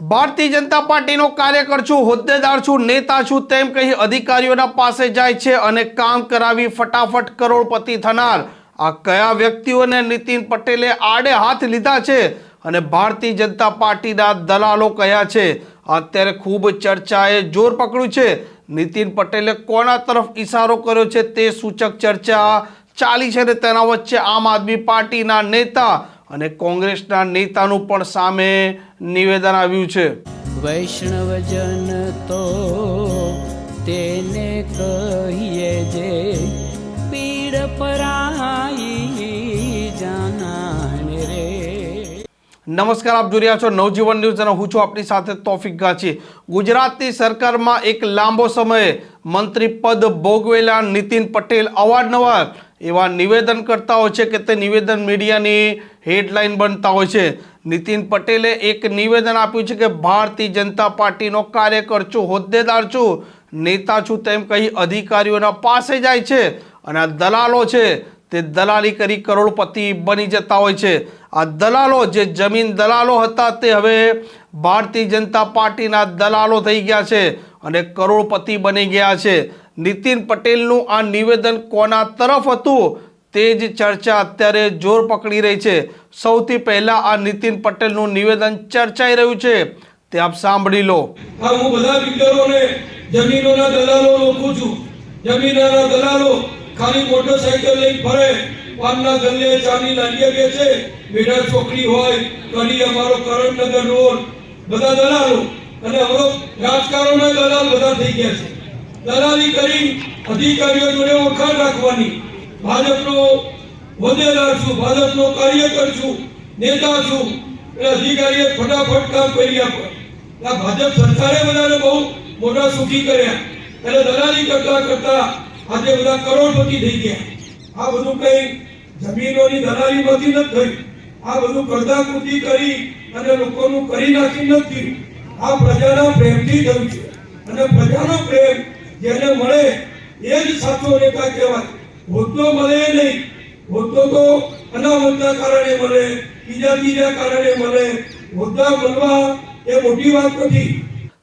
ભારતીય જનતા પાર્ટીનો કાર્યકર છું, હોદ્દેદાર છું, નેતા છું, તેમ કહી અધિકારીઓના પાસે જાય છે અને કામ કરાવી ફટાફટ કરોડપતિ થનાર. આ કયા વ્યક્તિઓને નીતિન પટેલે આડે હાથ લીધા છે? અને ભારતીય જનતા પાર્ટીના દલાલો કયા છે? અત્યારે ખૂબ ચર્ચાએ જોર પકડ્યું છે. નીતિન પટેલે કોના તરફ ઇશારો કર્યો છે તે સૂચક ચર્ચા ચાલી છે અને તેના વચ્ચે આમ આદમી પાર્ટીના નેતા અને કોંગ્રેસના નેતાનું પણ સામે નિવેદન આવ્યું છે. વૈષ્ણવજન તો તેને કહીએ જે પીડ પરાઈ જાનાને રે. નમસ્કાર આપ જોઈ રહ્યા છો નવજીવન ન્યૂઝ અને હું છું આપની સાથે તોફિક ગાંચી. ગુજરાતની સરકારમાં એક લાંબો સમયે મંત્રી પદ ભોગવેલા નીતિન પટેલ અવારનવાર એવા નિવેદન કરતા હોય છે કે તે નિવેદન મીડિયાની હેડલાઇન બનતા હોય છે. નીતિન પટેલે એક નિવેદન આપ્યું છે કે ભારતીય જનતા પાર્ટીનો કાર્યકર છું હોદ્દેદાર છું. નેતા છું તેમ કહી અધિકારીઓના પાસે જાય છે અને આ દલાલો છે તે દલાલી કરી કરોડપતિ બની જતા હોય છે. આ દલાલો જે જમીન દલાલો હતા તે હવે ભારતીય જનતા પાર્ટીના દલાલો થઈ ગયા છે અને કરોડપતિ બની ગયા છે. નીતિન પટેલનું આ નિવેદન કોના તરફ હતું તે જ ચર્ચા અત્યારે જોર પકડી રહી છે. સૌથી પહેલા આ નીતિન પટેલનું નિવેદન ચર્ચાઈ રહ્યું છે. તે આપ સાંભળી લો. હા, હું બધા બિલ્ડરોને, જમીનોના દલાલો રોકું છું. જમીનોના દલાલો ખાલી મોટરસાઇકલ લઈ ફરે. પાનના ગલ્લે ચાની લારીએ બેસે. મેડા છોકરી હોય કડી અમારો કરણનગર રોડ. બધા દલાલો અને હવે રાજકારણના દલાલ બધા થઈ ગયા છે. દલાલી કરી અધિકારીઓ જોડે વખાણ રાખવાની. ભાજપનો હોદ્દેદાર છું, ભાજપનો કાર્યકર છું, નેતા છું. એટલે અધિકારીએ ફટાફટ કામ કરી આપે આ ભાજપ સરકારે બધાને બહુ મોટા સુખી કર્યા. એટલે દલાલી કરતા કરતા આજે બધા કરોડપતિ થઈ ગયા. આ બધું કંઈ જમીનોની દલાલીમાંથી નથી થયું. આ બધું કરદાકૃતિ કરી અને લોકોનું કરી નાખી નથી આ પ્રજાના પ્રેમથી થયું છે. અને પ્રજાનો પ્રેમ જેને મળે એ જ સાચો નેતા કહેવાય. હોદ્દો મળે નહીં. હોદ્દો તો અનામતના કારણે મળે બીજા બીજા કારણે મળે. હોદ્દા મળવા એ મોટી વાત નથી.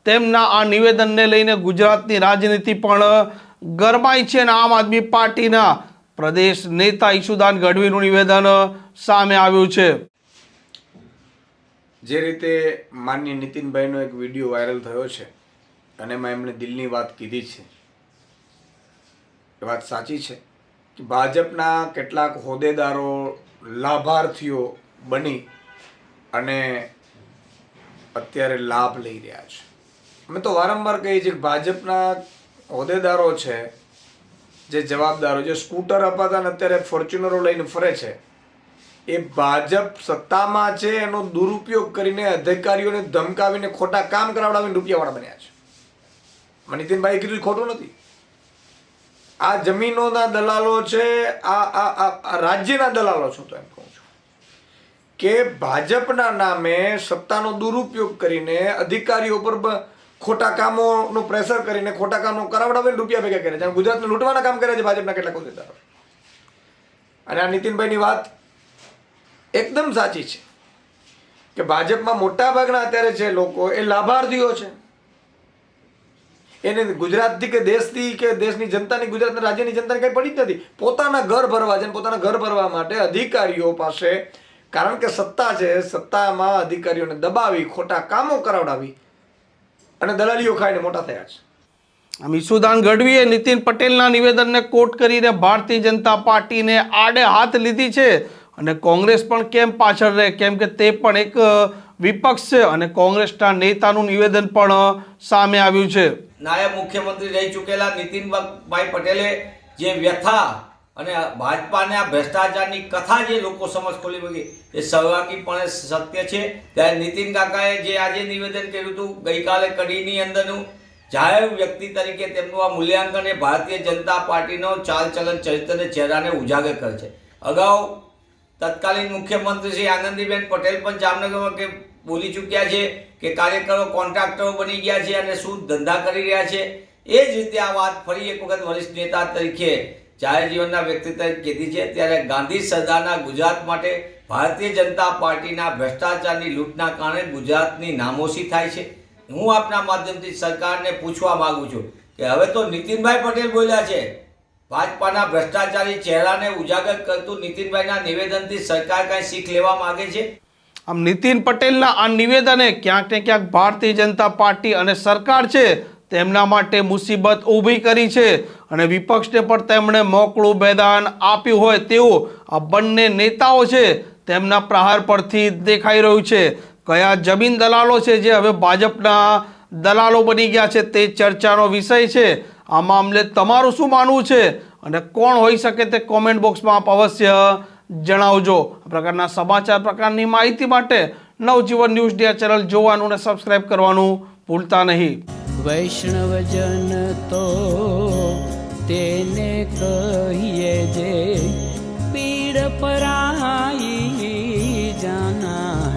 તેમના આ નિવેદનને લઈને ગુજરાતની રાજનીતિ પણ ગરમાઈ છે અને આમ આદમી પાર્ટીના પ્રદેશ નેતા ઈશુદાન ગઢવીનું નિવેદન સામે આવ્યું છે. જે રીતે માનની નીતિનભાઈનો એક વીડિયો વાયરલ થયો છે અને એમાં એમણે દિલની વાત કીધી છે. એ વાત સાચી છે કે ભાજપના કેટલાક હોદ્દેદારો લાભાર્થીઓ બની અને અત્યારે લાભ લઈ રહ્યા છે. અમે તો વારંવાર કહીએ છીએ કે ભાજપના હોદ્દેદારો છે, જે જવાબદારો, જે સ્કૂટર અપાતા ને અત્યારે ફોર્ચ્યુનરો લઈને ફરે છે, એ ભાજપ સત્તામાં છે, એનો દુરુપયોગ કરીને અધિકારીઓને ધમકાવીને ખોટા કામ કરાવડાવીને રૂપિયાવાળા બન્યા છે. નીતિનભાઈ કીધું ખોટું નથી. આ જમીનોના દલાલો છે, આ આ રાજ્યના દલાલો છું તો એમ કહું છું. કે ભાજપના નામે સત્તાનો દુરુપયોગ કરીને અધિકારીઓ પર ખોટા કામોનું પ્રેશર કરીને ખોટા કામો કરાવડાવીને રૂપિયા ભેગા કરે છે. ગુજરાતને લૂંટવાના કામ કરે છે ભાજપના કેટલાક હોદ્દેદારો. અને આ નીતિનભાઈની વાત એકદમ સાચી છે કે ભાજપમાં મોટાભાગના અત્યારે છે લોકો એ લાભાર્થીઓ છે. એને ગુજરાતથી કે દેશથી કે દેશની જનતાની, ગુજરાતના રાજ્યની જનતાને કંઈ પડી જ નથી. પોતાના ઘર ભરવા છે પોતાના ઘર ભરવા માટે અધિકારીઓ પાસે, કારણ કે સત્તા છે, સત્તામાં અધિકારીઓને દબાવી, ખોટા કામો કરાવડાવી અને દલાલીઓ ખાઈને મોટા થયા છે. આમ ઈશુદાન ગઢવીએ નીતિન પટેલના નિવેદનને કોટ કરીને ભારતીય જનતા પાર્ટીને આડે હાથ લીધી છે અને કોંગ્રેસ પણ કેમ પાછળ રહે? કેમ કે તે પણ એક વિપક્ષ છે અને કોંગ્રેસના નેતાનું નિવેદન પણ સામે આવ્યું છે. નાયબ મુખ્યમંત્રી રહી ચૂકેલા નીતિનભાઈ પટેલે જે વ્યથા અને ભાજપાને ભ્રષ્ટાચારની કથા જે લોકો સમજ ખોલી મૂકી, એ સર્વાંગીપણે સત્ય છે. ત્યારે નીતિન કાકાએ જે આજે નિવેદન કર્યું હતું, ગઈકાલે કડીની અંદરનું, જાહેર વ્યક્તિ તરીકે તેમનું આ મૂલ્યાંકન એ ભારતીય જનતા પાર્ટીનો ચાલચલન ચરિત્રને ચહેરાને ઉજાગર કરે છે. અગાઉ તત્કાલીન મુખ્યમંત્રી શ્રી આનંદીબેન પટેલ પણ જામનગરમાં કે બોલી ચૂક્યા છે કે કાર્યકરો, કોન્ટ્રાક્ટરો બની ગયા છે અને શું ધંધા કરી રહ્યા છે? એ જ રીતે આ વાત ફરી એક વખત વરિષ્ઠ નેતા તરીકે જાહેર જીવનના વ્યક્તિ તરીકે કીધી છે. ત્યારે ગાંધી સરદારના ગુજરાત માટે ભારતીય જનતા પાર્ટીના ભ્રષ્ટાચારની લૂંટના કારણે ગુજરાતની નામોશી થાય છે. હું આપના માધ્યમથી સરકારને પૂછવા માગું છું કે હવે તો નીતિનભાઈ પટેલ બોલ્યા છે, ભાજપાના ભ્રષ્ટાચારી ચહેરાને ઉજાગર કરતું નીતિનભાઈના નિવેદનથી સરકાર કાંઈ શીખ લેવા માગે છે? આમ નીતિન પટેલના આ નિવેદને ક્યાંક ને ક્યાંક ભારતીય જનતા પાર્ટી અને સરકાર છે તેમના માટે મુસીબત ઊભી કરી છે અને વિપક્ષને પણ તેમણે મોકળું મેદાન આપ્યું હોય તેવું આ બંને નેતાઓ છે તેમના પ્રહાર પરથી દેખાઈ રહ્યું છે. કયા જમીન દલાલો છે જે હવે ભાજપના દલાલો બની ગયા છે તે ચર્ચાનો વિષય છે. આ મામલે તમારું શું માનવું છે? અને કોણ હોઈ શકે તે કોમેન્ટ બોક્સમાં આપ અવશ્ય જણાવજો. આ પ્રકારના સમાચાર, પ્રકારની માહિતી માટે નવજીવન ન્યૂઝ ડિયા ચેનલ જોવાનું અને સબસ્ક્રાઇબ કરવાનું ભૂલતા નહીં. વૈષ્ણવજન તો તેને કહીએ જે પીડ પરાઈ જાના